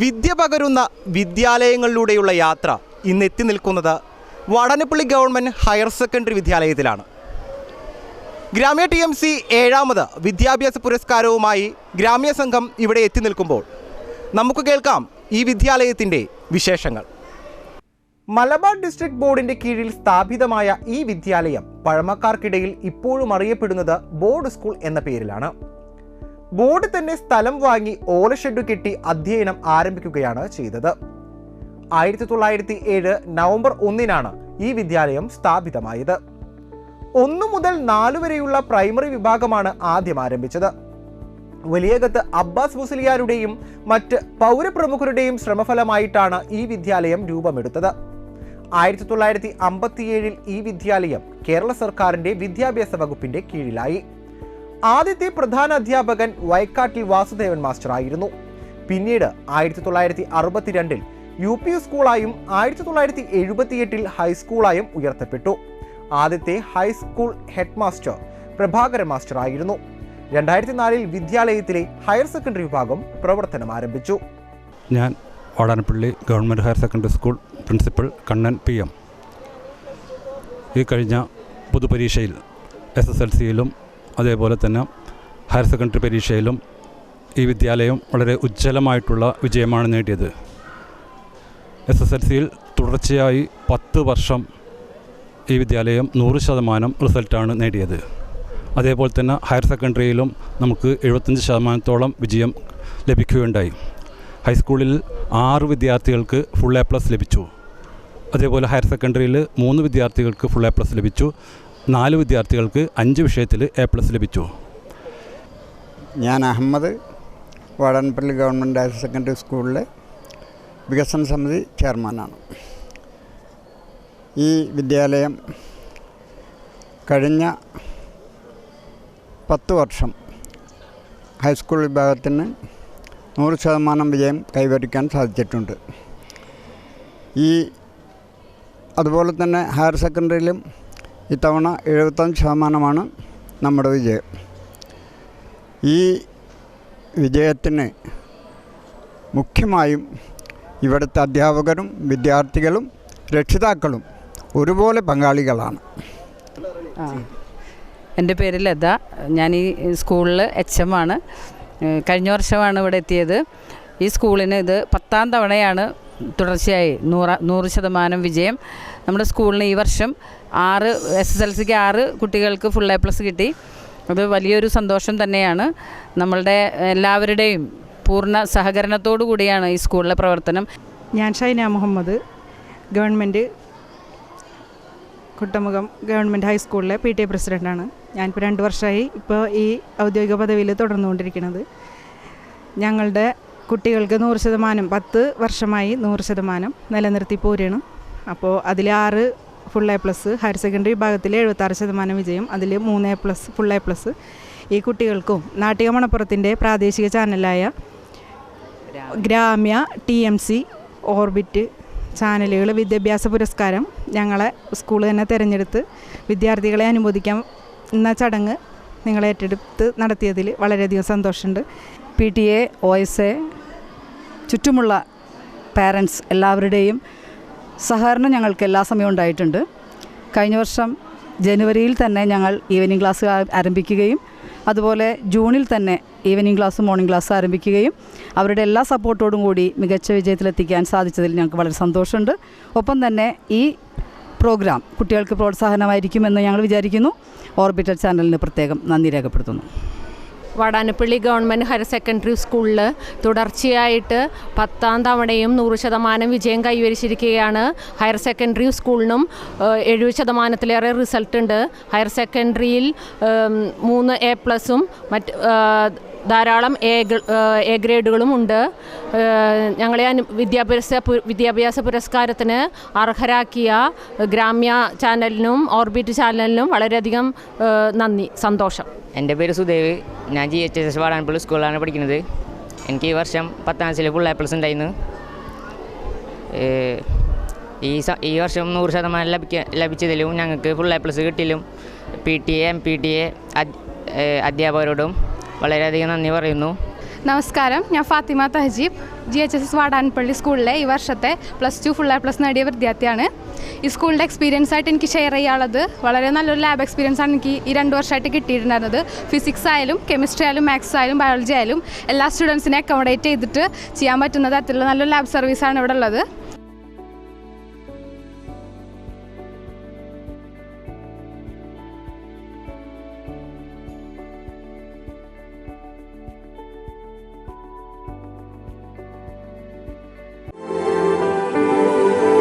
വിദ്യ പകരുന്ന വിദ്യാലയങ്ങളിലൂടെയുള്ള യാത്ര ഇന്ന് എത്തി നിൽക്കുന്നത് വടനപ്പള്ളി ഗവൺമെന്റ് ഹയർ സെക്കൻഡറി വിദ്യാലയത്തിലാണ്. ഗ്രാമ്യ ടി എം സി ഏഴാമത് വിദ്യാഭ്യാസ പുരസ്കാരവുമായി ഗ്രാമ്യ സംഘം ഇവിടെ എത്തി നിൽക്കുമ്പോൾ നമുക്ക് കേൾക്കാം ഈ വിദ്യാലയത്തിന്റെ വിശേഷങ്ങൾ. മലബാർ ഡിസ്ട്രിക്ട് ബോർഡിന്റെ കീഴിൽ സ്ഥാപിതമായ ഈ വിദ്യാലയം പഴമക്കാർക്കിടയിൽ ഇപ്പോഴും അറിയപ്പെടുന്നത് ബോർഡ് സ്കൂൾ എന്ന പേരിലാണ്. ബോർഡ് തന്നെ സ്ഥലം വാങ്ങി ഓലഷെഡ് കെട്ടി അധ്യയനം ആരംഭിക്കുകയാണ് ചെയ്തത്. ആയിരത്തി തൊള്ളായിരത്തി ഏഴ് നവംബർ ഒന്നിനാണ് ഈ വിദ്യാലയം സ്ഥാപിതമായത്. ഒന്നു മുതൽ നാലു വരെയുള്ള പ്രൈമറി വിഭാഗമാണ് ആദ്യം ആരംഭിച്ചത്. വലിയകത്ത് അബ്ബാസ് മുസ്ലിയാരുടെയും മറ്റ് പൗരപ്രമുഖരുടെയും ശ്രമഫലമായിട്ടാണ് ഈ വിദ്യാലയം രൂപമെടുത്തത്. ആയിരത്തി തൊള്ളായിരത്തി അമ്പത്തിയേഴിൽ ഈ വിദ്യാലയം കേരള സർക്കാരിന്റെ വിദ്യാഭ്യാസ വകുപ്പിന്റെ കീഴിലായി. ആദ്യത്തെ പ്രധാന അധ്യാപകൻ വയക്കാട്ടിൽ വാസുദേവൻ മാസ്റ്റർ ആയിരുന്നു പിന്നീട് ആയിരത്തി തൊള്ളായിരത്തി അറുപത്തിരണ്ടിൽ യു പി സ്കൂളായും ആയിരത്തി തൊള്ളായിരത്തി എഴുപത്തിയെട്ടിൽ ഹൈസ്കൂളായും ഉയർത്തപ്പെട്ടു. ആദ്യത്തെ high school head master Prabhakara master ആയിരുന്നു രണ്ടായിരത്തി നാലിൽ വിദ്യാലയത്തിലെ ഹയർ സെക്കൻഡറി വിഭാഗം പ്രവർത്തനം ആരംഭിച്ചു. ഞാൻ Vadanappally government higher secondary school principal Kannan P M. ഈ കഴിഞ്ഞ പൊതുപരീക്ഷയിൽ എസ് എസ് എൽ സിയിലും അതേപോലെ തന്നെ ഹയർ സെക്കൻഡറി പരീക്ഷയിലും ഈ വിദ്യാലയം വളരെ ഉജ്ജ്വലമായിട്ടുള്ള വിജയമാണ് നേടിയത്. എസ് എസ് എൽ സിയിൽ തുടർച്ചയായി പത്ത് വർഷം ഈ വിദ്യാലയം നൂറ് ശതമാനം റിസൾട്ടാണ് നേടിയത്. അതേപോലെ തന്നെ ഹയർ സെക്കൻഡറിയിലും നമുക്ക് എഴുപത്തഞ്ച് ശതമാനത്തോളം വിജയം ലഭിക്കുകയുണ്ടായി. ഹൈസ്കൂളിൽ ആറ് വിദ്യാർത്ഥികൾക്ക് ഫുൾ എ പ്ലസ് ലഭിച്ചു. അതേപോലെ ഹയർ സെക്കൻഡറിയിൽ മൂന്ന് വിദ്യാർത്ഥികൾക്ക് ഫുൾ എ പ്ലസ് ലഭിച്ചു. നാല് വിദ്യാർത്ഥികൾക്ക് അഞ്ച് വിഷയത്തിൽ എ പ്ലസ് ലഭിച്ചു. ഞാൻ Ahammed Vadanappally government higher secondary സ്കൂളിലെ വികസന സമിതി ചെയർമാനാണ്. ഈ വിദ്യാലയം കഴിഞ്ഞ പത്ത് വർഷം ഹൈസ്കൂൾ വിഭാഗത്തിന് നൂറ് ശതമാനം വിജയം കൈവരിക്കാൻ സാധിച്ചിട്ടുണ്ട്. ഈ അതുപോലെ തന്നെ ഹയർ സെക്കൻഡറിയിലും ഇത്തവണ എഴുപത്തഞ്ച് ശതമാനമാണ് നമ്മുടെ വിജയം. ഈ വിജയത്തിന് മുഖ്യമായും ഇവിടുത്തെ അധ്യാപകരും വിദ്യാർത്ഥികളും രക്ഷിതാക്കളും ഒരുപോലെ പങ്കാളികളാണ്. എന്റെ പേര് ലത. ഞാൻ ഈ സ്കൂളിൽ എച്ച് എം ആണ് കഴിഞ്ഞ വർഷമാണ് ഇവിടെ എത്തിയത്. ഈ സ്കൂളിന് ഇത് പത്താം തവണയാണ് തുടർച്ചയായി നൂറ് നൂറ് ശതമാനം വിജയം. നമ്മുടെ സ്കൂളിന് ഈ വർഷം ആറ് എസ് എസ് എൽ സിക്ക് ആറ് കുട്ടികൾക്ക് ഫുൾ എ പ്ലസ് കിട്ടി. അത് വലിയൊരു സന്തോഷം തന്നെയാണ്. നമ്മളുടെ എല്ലാവരുടെയും പൂർണ സഹകരണത്തോടു കൂടിയാണ് ഈ സ്കൂളിലെ പ്രവർത്തനം. ഞാൻ ഷൈന മുഹമ്മദ് ഗവൺമെന്റ് കുട്ടമുഖം ഗവൺമെന്റ് ഹൈസ്കൂളിലെ പി ടി എ പ്രസിഡന്റാണ് ഞാനിപ്പോൾ രണ്ട് വർഷമായി ഇപ്പോൾ ഈ ഔദ്യോഗിക പദവിയിൽ തുടർന്നുകൊണ്ടിരിക്കുന്നത്. ഞങ്ങളുടെ കുട്ടികൾക്ക് നൂറ് ശതമാനം പത്ത് വർഷമായി നൂറ് ശതമാനം നിലനിർത്തി പോരുകയാണ് അപ്പോൾ അതിൽ ആറ് full A plus higher secondary വിഭാഗത്തിൽ എഴുപത്താറ് ശതമാനം വിജയം അതിൽ മൂന്ന് A plus full A plus ഈ കുട്ടികൾക്കും നാട്ടിക മണപ്പുറത്തിന്റെ പ്രാദേശിക ചാനലായ Gramya T M C orbit ചാനലുകൾ വിദ്യാഭ്യാസ പുരസ്കാരം ഞങ്ങളെ സ്കൂൾ തന്നെ തിരഞ്ഞെടുത്ത് വിദ്യാർത്ഥികളെ അനുമോദിക്കാൻ എന്ന ചടങ്ങ് നിങ്ങളെ ഏറ്റെടുത്ത് നടത്തിയതിൽ വളരെയധികം സന്തോഷമുണ്ട്. P T A O S A ചുറ്റുമുള്ള പാരൻസ് എല്ലാവരുടെയും സഹകരണം ഞങ്ങൾക്ക് എല്ലാ സമയവും ഉണ്ടായിട്ടുണ്ട്. കഴിഞ്ഞ വർഷം ജനുവരിയിൽ തന്നെ ഞങ്ങൾ ഈവനിങ് ക്ലാസ് ആരംഭിക്കുകയും അതുപോലെ ജൂണിൽ തന്നെ ഈവനിങ് ക്ലാസ് മോർണിംഗ് ക്ലാസ് ആരംഭിക്കുകയും അവരുടെ എല്ലാ സപ്പോർട്ടോടും കൂടി മികച്ച വിജയത്തിലെത്തിക്കാൻ സാധിച്ചതിൽ ഞങ്ങൾക്ക് വളരെ സന്തോഷമുണ്ട്. ഒപ്പം തന്നെ ഈ പ്രോഗ്രാം കുട്ടികൾക്ക് പ്രോത്സാഹനമായിരിക്കുമെന്ന് ഞങ്ങൾ വിചാരിക്കുന്നു. ഓർബിറ്റൽ ചാനലിന് പ്രത്യേകം നന്ദി രേഖപ്പെടുത്തുന്നു. വാടാനപ്പള്ളി ഗവൺമെന്റ് ഹയർ സെക്കൻഡറി സ്കൂളിൽ തുടർച്ചയായിട്ട് പത്താം തവണയും നൂറ് ശതമാനം വിജയം കൈവരിച്ചിരിക്കുകയാണ്. ഹയർ സെക്കൻഡറി സ്കൂളിനും എഴുപത് ശതമാനത്തിലേറെ റിസൾട്ട് ഉണ്ട് ഹയർ സെക്കൻഡറിയിൽ മൂന്ന് എ പ്ലസും മറ്റ് ധാരാളം എ എ ഗ്രേഡുകളും ഉണ്ട്. ഞങ്ങളെ അനു വിദ്യാഭ്യാസ വിദ്യാഭ്യാസ പുരസ്കാരത്തിന് അർഹരാക്കിയ ഗ്രാമ്യ ചാനലിനും ഓർബിറ്റ് ചാനലിനും വളരെയധികം നന്ദി സന്തോഷം. എന്റെ പേര് സുദേവ്. ഞാൻ G H S S Vadanappally സ്കൂളിലാണ് പഠിക്കുന്നത്. എനിക്ക് ഈ വർഷം പത്താം ക്ലാസ്സിൽ ഫുൾ എ പ്ലസ് ഉണ്ടായിരുന്നു. ഈ ഈ വർഷം നൂറ് ശതമാനം ലഭിക്ക ലഭിച്ചതിലും ഞങ്ങൾക്ക് full A plus കിട്ടിയിലും P T A M P T A അധ്യാപകരോടും വളരെയധികം നന്ദി പറയുന്നു. നമസ്കാരം. ഞാൻ Fathima Tahjeeb. G H S S Vadanappally സ്കൂളിലെ ഈ വർഷത്തെ plus two full A plus നേടിയ വിദ്യാർത്ഥിയാണ്. ഈ സ്കൂളിന്റെ എക്സ്പീരിയൻസ് ആയിട്ട് എനിക്ക് ഷെയർ ചെയ്യാനുള്ളത് വളരെ നല്ലൊരു ലാബ് എക്സ്പീരിയൻസ് ആണ് എനിക്ക് ഈ രണ്ട് വർഷമായിട്ട് കിട്ടിയിട്ടുണ്ടായിരുന്നത്. ഫിസിക്സ് ആയാലും കെമിസ്ട്രി ആയാലും മാത്സ് ആയാലും ബയോളജി ആയാലും എല്ലാ സ്റ്റുഡൻസിനെ അക്കോമഡേറ്റ് ചെയ്തിട്ട് ചെയ്യാൻ പറ്റുന്ന തരത്തിലുള്ള നല്ലൊരു ലാബ് സർവീസാണ് ഇവിടെ ഉള്ളത്.